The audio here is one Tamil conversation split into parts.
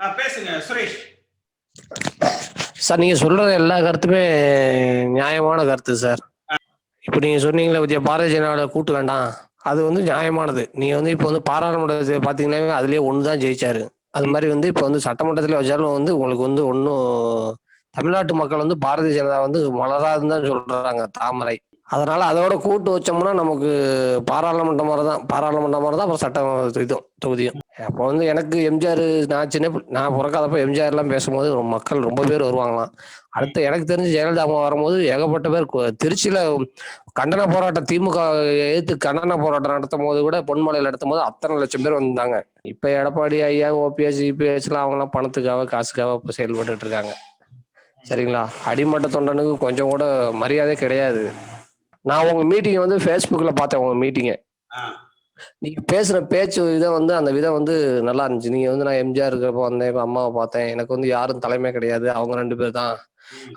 பேசுங்க சுரேஷ். சார் நீங்க சொல்ற எல்லா கருத்துமே நியாயமான கருத்து சார். இப்போ நீங்க சொன்னீங்களே பத்தியா பாரதிய ஜனதாவோட கூட்டு வேண்டாம். அது வந்து நியாயமானது. நீங்க வந்து இப்போ வந்து பாராளுமன்றத்தை பாத்தீங்கன்னா அதுலயே ஒன்று தான் ஜெயிச்சாரு. அது மாதிரி வந்து இப்போ வந்து சட்டமன்றத்தில் வச்சாலும் வந்து உங்களுக்கு வந்து ஒன்றும் தமிழ்நாட்டு மக்கள் வந்து பாரதிய ஜனதா வந்து மலராதுன்னு தான் சொல்றாங்க தாமரை. அதனால அதோட கூட்டு வச்சோம்னா நமக்கு பாராளுமன்றம் மாதிரி தான் பாராளுமன்றம் மாதிரி தான் அப்புறம் சட்டம் இதுவும் தொகுதியும். அப்போ வந்து எனக்கு எம்ஜிஆர் நான் சின்ன நான் பிறக்காதப்ப எம்ஜிஆர் எல்லாம் பேசும்போது ரொம்ப மக்கள் ரொம்ப பேர் வருவாங்களாம். அடுத்து எனக்கு தெரிஞ்சு ஜெயலலிதா அம்மா வரும்போது ஏகப்பட்ட பேர் கு- திருச்சியில கண்டன போராட்டம் திமுக எதிர்த்து கண்டன போராட்டம் நடத்தும் போது கூட பொன்மலையில் நடத்தும் போது அத்தனை லட்சம் பேர் வந்தாங்க. இப்ப எடப்பாடி ஐயா ஓபிஎஸ் இபிஎஸ் எல்லாம் பணத்துக்காக காசுக்காக இப்ப செயல்பட்டு இருக்காங்க. சரிங்களா? அடிமட்ட தொண்டனுக்கு கொஞ்சம் கூட மரியாதை கிடையாது. நான் உங்க மீட்டிங் வந்து ஃபேஸ்புக்ல பார்த்தேன் உங்க மீட்டிங்கை நீங்க பேசுற பேச்சு விதம் வந்து அந்த விதம் வந்து நல்லா இருந்துச்சு. நீங்க வந்து நான் எம்ஜிஆர் இருக்கிறப்ப வந்தேன் இப்ப அம்மாவை பார்த்தேன். எனக்கு வந்து யாரும் தலைமை கிடையாது அவங்க ரெண்டு பேர் தான்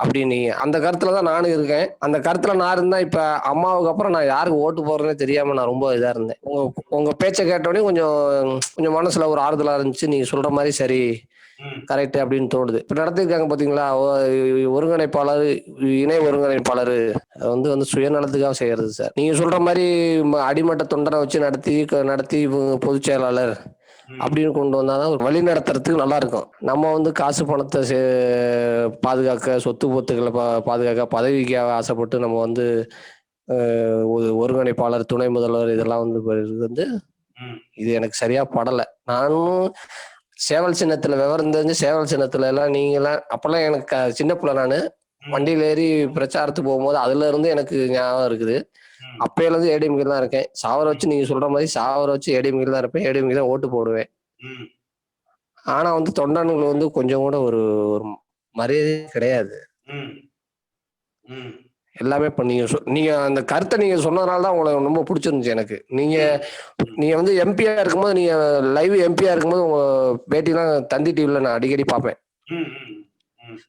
அப்படின்னு. அந்த கருத்துல தான் நானும் இருக்கேன். அந்த கருத்துல நான் இருந்தா இப்ப அம்மாவுக்கு அப்புறம் நான் யாருக்கு ஓட்டு போடுறேனே தெரியாம நான் ரொம்ப இதா இருந்தேன். உங்க உங்க பேச்சை கேட்டோடனே கொஞ்சம் கொஞ்சம் மனசுல ஒரு ஆறுதலா இருந்துச்சு. நீங்க சொல்ற மாதிரி சரி கரெக்ட் அப்படின்னு தோணுது. இப்ப நடத்திருக்காங்க பாத்தீங்களா? ஒ- ஒருங்கிணைப்பாளர் இணை ஒருங்கிணைப்பாளர் வந்து வந்து சுயநலத்துக்காக செய்யறது சார். நீங்க சொல்ற மாதிரி அடிமட்ட தொண்டனை வச்சு நடத்தி நடத்தி இவங்க பொதுச் செயலாளர். அப்படின்னு கொண்டு வந்தாதான் வழி நடத்துறதுக்கு நல்லா இருக்கும். நம்ம வந்து காசு பணத்தை சே- பாதுகாக்க சொத்து பொத்துக்களை பா பாதுகாக்க பதவிக்கு ஆசைப்பட்டு நம்ம வந்து ஒருங்கிணைப்பாளர் துணை முதல்வர் இதெல்லாம் வந்து வந்து. இது எனக்கு சரியா படல. நானும் சேவல் சின்னத்துல விவரம் தெரிஞ்சு சேவல் சின்னத்துல எல்லாம் நீங்க எல்லாம் அப்பெல்லாம் எனக்கு சின்ன பிள்ளை நானு. வண்டியில ஏறி பிரச்சாரத்துக்கு போகும்போது அதுல இருந்து எனக்கு ஞாபகம் இருக்குது. அப்பையில இருந்து ஏடிஎம்கே தான் இருக்கேன் சாவர வச்சு நீங்க சொல்ற மாதிரி சாவர வச்சு ஏடிஎம்கே தான் இருப்பேன் ஏடிஎம்கே தான் ஓட்டு போடுவேன். ஆனா வந்து தொண்டனுக்கு வந்து கொஞ்சம் கூட ஒரு ஒரு மரியாதை கிடையாது. எல்லாமே இப்ப நீங்க சொ- நீங்க அந்த கருத்தை நீங்க சொன்னதுனால தான் உங்களுக்கு ரொம்ப பிடிச்சிருந்துச்சு எனக்கு. நீங்க நீங்க வந்து எம்பியா இருக்கும்போது நீங்க லைவ் எம்பியா இருக்கும்போது உங்க பேட்டிலாம் தந்தி டிவில நான் அடிக்கடி பார்ப்பேன்.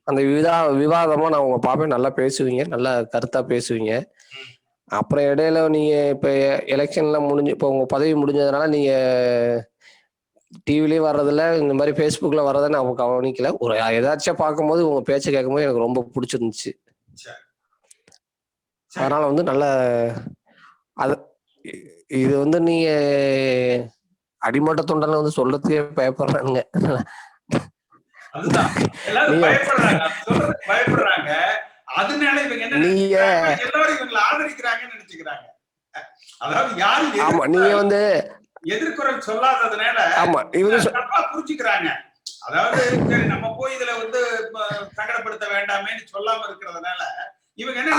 அந்த விதா விவாதமா நான் உங்க பார்ப்பேன். நல்லா பேசுவீங்க. நல்லா கருத்தா பேசுவீங்க. அப்புறம் இடையில நீங்க இப்ப எலெக்ஷன்லாம் முடிஞ்சு இப்போ உங்க பதவி முடிஞ்சதுனால நீங்க டிவிலயும் வர்றதில்ல இந்த மாதிரி ஃபேஸ்புக்ல வர்றதை நான் கவனிக்கல. ஒரு ஏதாச்சும் பார்க்கும்போது உங்க பேச்சை கேட்கும்போது எனக்கு ரொம்ப பிடிச்சிருந்துச்சு. சரி. சரி. அதனால வந்து நல்ல அது இது வந்து நீங்க அடிமட்ட தொண்டனை வந்து சொல்றதுக்கே பயப்படுறானுங்க. பயப்படுறாங்க. அதனால இவங்க என்ன நீங்க நினைச்சுக்கிறாங்க? எல்லாரும் இவங்களை ஆதரிக்கிறாங்கன்னு நினைச்சுக்கிறாங்க. அதாவது யாரும் ஆமா நீங்க வந்து எதிர்குரல் சொல்லாததுனால ஆமா இவங்க சொ- தப்பா புரிஞ்சுக்கிறாங்க. அதாவது சரி நம்ம போய் இதுல வந்து சங்கடப்படுத்த வேண்டாமேன்னு சொல்லாம இருக்கிறதுனால இவங்க என்ன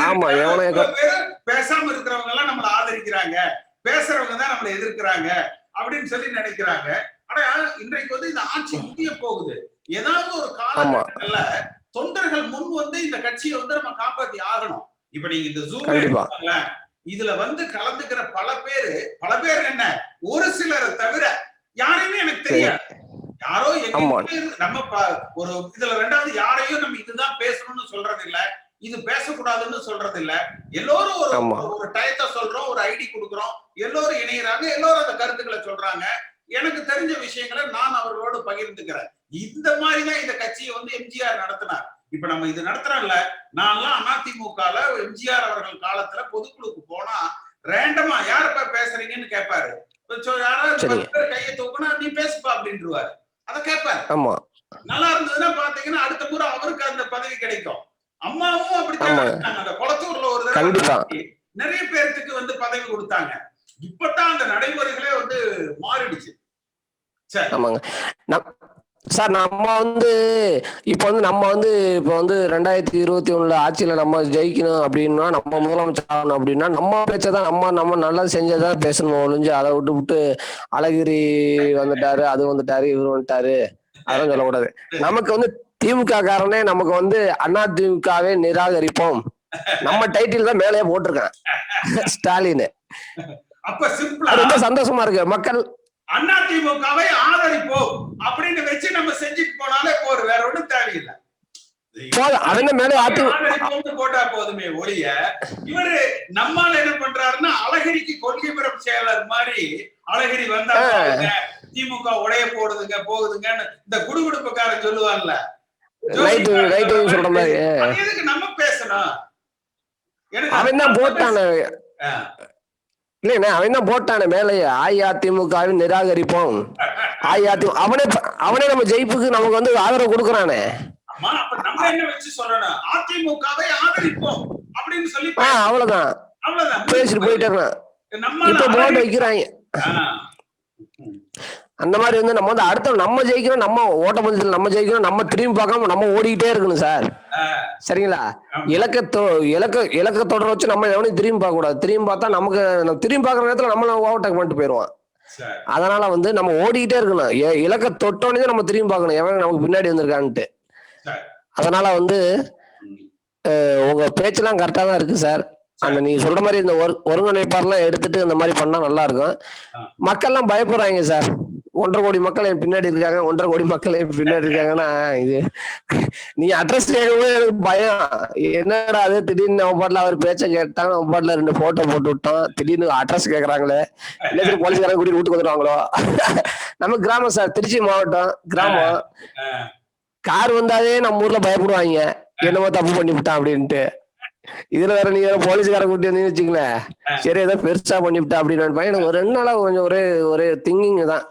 பேசாம இருக்கிறவங்க எல்லாம் நம்மள ஆதரிக்கிறாங்க. பேசுறவங்க தான் நம்மள எதிர்க்கிறாங்க அப்படின்னு சொல்லி நினைக்கிறாங்க. ஆனா இன்றைக்கு வந்து இந்த ஆட்சி முடிய போகுது. ஏதாவது ஒரு. காலகட்டத்துல தொண்டர்கள் முன் வந்து இந்த கட்சியை வந்து நம்ம காப்பாத்தி ஆகணும். இப்ப நீங்க இந்த ஜூம். இதுல வந்து கலந்துக்கிற பல பேரு பல பேர் என்ன? ஒரு சிலரை தவிர யாரையுமே எனக்கு தெரியாது. யாரோ எங்க நம்ம ஒரு இதுல ரெண்டாவது யாரையும் நம்ம இதுதான் பேசணும்னு சொல்றது இல்ல இது பேசக்கூடாதுன்னு சொல்றது இல்ல எல்லோரும் ஒரு. ஒரு டயத்தை சொல்றோம் ஒரு ஐடி கொடுக்குறோம். எல்லோரும் இணையறாங்க எல்லோரும் அந்த கருத்துக்களை சொல்றாங்க. எனக்கு தெரிஞ்ச விஷயங்களை நான் அவர்களோடு பகிர்ந்துக்கிறேன். இந்த மாதிரிதான் இந்த கட்சியை வந்து எம்ஜிஆர் நடத்தினார். இப்ப நம்ம இது நடத்துறோம்ல நான்லாம் அதிமுகல எம்ஜிஆர் அவர்கள் காலத்துல பொதுக்குழுக்கு போனா ரேண்டமா யாருப்பா பேசுறீங்கன்னு கேட்பாரு யாராவது கையை தூக்குனா நீ பேசுப்பா அப்படின்ட்டுருவாரு அதை கேட்பாரு நல்லா இருந்ததுன்னா பாத்தீங்கன்னா அடுத்த முறை அவருக்கு அந்த பதவி கிடைக்கும். அம்மாவும் அப்படித்தான் குளத்தூர்ல ஒரு கண்டிப்பா. நிறைய பேர்த்துக்கு வந்து பதவி கொடுத்தாங்க. இப்பதான் அந்த நடைமுறைகளே வந்து மாறிடுச்சு. சரி. ஆமாங்க. நம் சார் நம்ம வந்து இப்போ வந்து நம்ம வந்து இப்போ வந்து ரெண்டாயிரத்தி இருபத்தி ஒண்ணுல ஆட்சியில நம்ம ஜெயிக்கணும் அப்படின்னா நம்ம முதலமைச்சர் ஆகணும் அப்படின்னா நம்ம பேச்சை தான் நம்ம நம்ம நல்லா செஞ்சதான் பேசணும். ஒழிஞ்சு அதை விட்டு விட்டு அழகிரி வந்துட்டாரு அது வந்துட்டாரு இவர் வந்துட்டாரு. அதெல்லாம் சொல்லக்கூடாது. நமக்கு வந்து திமுக காரனே நமக்கு வந்து அண்ணா திமுகவே நிராகரிப்போம். நம்ம டைட்டில் தான் மேலேயே போட்டிருக்கேன். ஸ்டாலின். அப்ப சிம்பிளா ரொம்ப சந்தோஷமா இருக்கு. மக்கள் அண்ணா திமுகவை ஆதரிப்போம். அப்படின்னு வச்சு நம்ம செஞ்சுட்டு போனாலே போதும். வேற ஒண்ணும் தேவையில்லை. அவங்க மேலே போட்டா போதுமே ஒழிய இவரு நம்மால என்ன பண்றாருன்னா அழகிரிக்கு கொள்கைபுரம் செயலர் மாதிரி அழகிரி வந்தா திமுக உடைய போடுதுங்க போகுதுங்கன்னு இந்த குடுகுடுப்புக்காரன் சொல்லுவான்ல. ரைட்டு ரைட்டு சொல்ற மாதிரி. நம்ம பேசணும்? அவன் தான் போட்டானே. இல்லைண்ணே அவன் தான் போட்டானே மேலேயே. அஇஅதிமுகவின் நிராகரிப்போம். அஇஅதிமுக அவனே அவனே நம்ம ஜெயிப்புக்கு நமக்கு வந்து ஆதரவு கொடுக்குறானே. அவ்வளவுதான். பேசிட்டு போயிட்டே இப்ப போட்டு வைக்கிறாங்க. அந்த மாதிரி வந்து நம்ம வந்து அடுத்த நம்ம ஜெயிக்கணும் நம்ம ஓட்டப்பந்தயத்தில் நம்ம ஜெயிக்கணும் நம்ம திரும்பி பார்க்காம நம்ம ஓடிக்கிட்டே இருக்கணும் சார். சரிங்களா? இலக்க தொ- இலக்க இலக்க தொடர வச்சு நம்ம எவனையும் திரும்பி பார்க்க கூடாது திரும்பி பார்த்தா நமக்கு நம்ம திரும்பி பார்க்குற நேரத்துல நம்மள ஓவர்டேக் பண்ணிட்டு போயிடுவான் சரி. அதனால வந்து நம்ம ஓடிக்கிட்டே இருக்கணும். இலக்க தொட்டோடனே நம்ம திரும்பி பார்க்கணும். எவன் நமக்கு பின்னாடி வந்திருக்கான்ட்டு. அதனால வந்து உங்க பேச்செல்லாம் கரெக்டா தான் இருக்கு சார். அந்த நீங்க சொல்ற மாதிரி இந்த ஒரு ஒருங்கிணைப்பாரெல்லாம் எடுத்துட்டு இந்த மாதிரி பண்ணா நல்லா இருக்கும். மக்கள்லாம் பயப்படுறாங்க சார். ஒன்றரை கோடி மக்கள் என் பின்னாடி இருக்காங்க ஒன்றரை கோடி மக்கள் என் பின்னாடி இருக்காங்கன்னா இது நீ அட்ரஸ் கேட்கவே எனக்கு பயம். என்னடா அது? திடீர்னு நம்ம பாட்டில் அவர் பேச்ச கேட்டாங்க நம்ம பாட்டில் ரெண்டு போட்டோ போட்டு விட்டோம் திடீர்னு அட்ரஸ் கேக்குறாங்களே. இல்லை போலீஸ்காரங்க கூட்டிட்டு வீட்டுக்கு வந்துருவாங்களோ? நம்ம கிராமம் சார் திருச்சி மாவட்டம் கிராமம். கார் வந்தாலே நம்ம ஊர்ல பயப்படுவாங்க. என்னமோ தப்பு பண்ணி விட்டான் அப்படின்ட்டு. இதுல வேற நீங்க வேற போலீஸ்காரன் கூட்டி வந்து வச்சுங்களேன் சரி ஏதோ பெருசா பண்ணி விட்டா அப்படின்னு நினைப்பேன். எனக்கு ஒரு ரெண்டு நாளா கொஞ்சம் ஒரே ஒரே திங்கிங் தான்.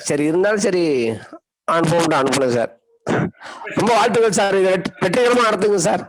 சரி இருந்தாலும் சரி அனுப்பவும் அனுப்பல சார். ரொம்ப வாழ்த்துக்கள் சார் வெற்றிகரமா நடத்துங்க சார்